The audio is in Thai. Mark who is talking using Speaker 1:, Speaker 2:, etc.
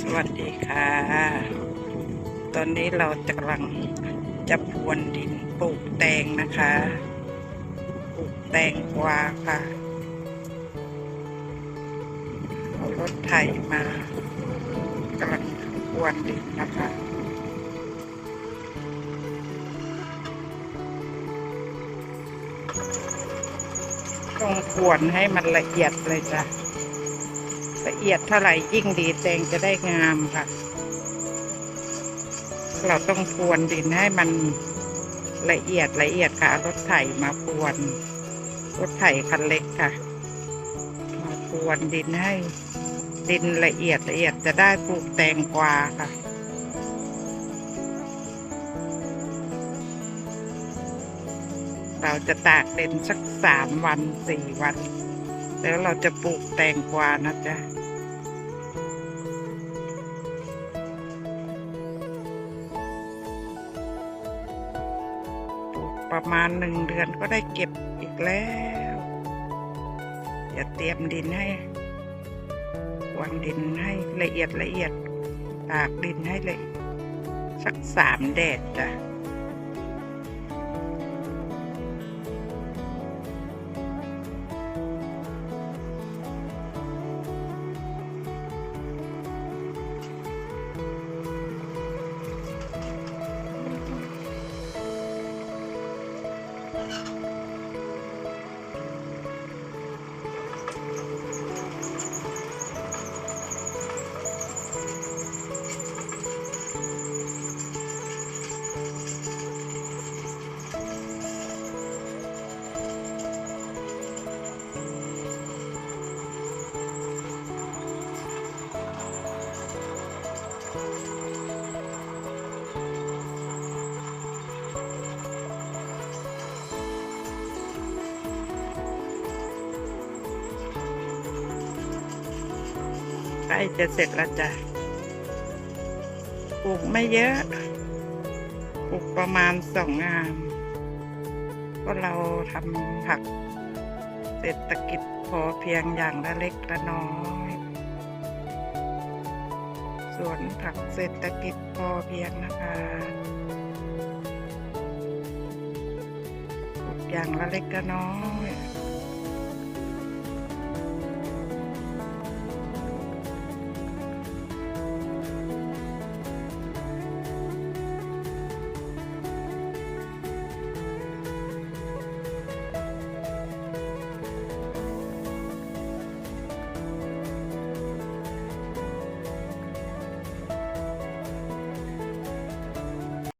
Speaker 1: สวัสดีค่ะ ตอนนี้เราจะกำลังจะพรวนดินปลูกแตงนะคะ ปลูกแตงกวาค่ะ เอารถไถมากำลังพรวนดินนะคะต้องพรวนให้มันละเอียดเลยจ้ะ ละเอียดเท่าไหร่ยิ่งดีแตงจะได้งามค่ะ เราต้องพรวนดินให้มันละเอียดละเอียดค่ะรถไถมาพรวน รถไถคันเล็กค่ะ มาพรวนดินให้ ดินละเอียดละเอียดจะได้ปลูกแตงกวาค่ะเราจะตากเด่นสักสามวันสี่วัน แล้วเราจะปลูกแตงกวานะจ๊ะ ประมาณหนึ่งเดือนก็ได้เก็บอีกแล้วอย่าเตรียมดินให้วางดินให้ละเอียดละเอียดตากดินให้เลย สักสามแดดจ้ะ ใกล้จะเสร็จแล้วจ้ะ ปลูกไม่เยอะ ปลูกประมาณสองงานก็เราทำผักเศรษฐกิจพอเพียงอย่างละเล็กละน้อย สวนผักเศรษฐกิจพอเพียงนะคะอย่างละเล็กละน้อย